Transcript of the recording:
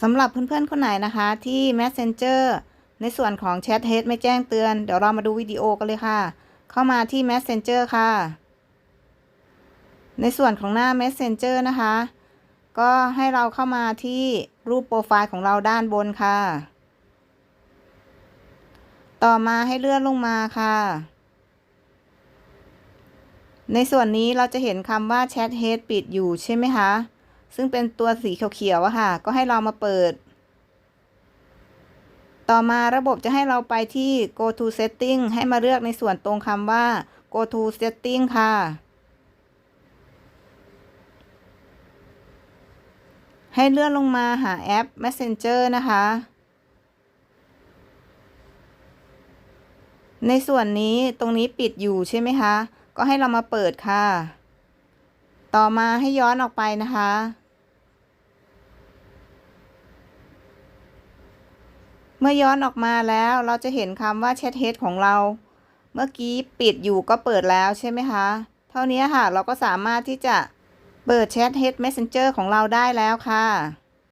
สำหรับเพื่อนๆคนไหนนะคะที่ Messenger ในส่วนของ Chat h e a d ไม่แจ้งเตือน เดี๋ยวเรามาดูวิดีโอกันเลยค่ะ เข้ามาที่ Messenger ค่ะ ในส่วนของหน้า Messenger นะคะ ก็ให้เราเข้ามาที่รูปโปรไฟล์ของเราด้านบนค่ะ ต่อมาให้เลื่อนลงมาค่ะ ในส่วนนี้เราจะเห็นคำว่า Chat h e a d ปิดอยู่ใช่ไหมคะ ซึ่งเป็นตัวสีเขียวๆอะค่ะ ก็ให้เรามาเปิด ต่อมาระบบจะให้เราไปที่ go to setting ให้มาเลือกในส่วนตรงคำว่า go to setting ค่ะ ให้เลื่อนลงมาหาแอป Messenger นะคะในส่วนนี้ตรงนี้ปิดอยู่ใช่ไหมคะ ก็ให้เรามาเปิดค่ะ ต่อมาให้ย้อนออกไปนะคะ เมื่อย้อนออกมาแล้วเราจะเห็นคำว่า Chat h e a d ของเรา เมื่อกี้ปิดอยู่ก็เปิดแล้วใช่ไหมคะ เท่านี้ค่ะ เราก็สามารถที่จะเปิด Chat h e a d Messenger ของเราได้แล้วค่ะ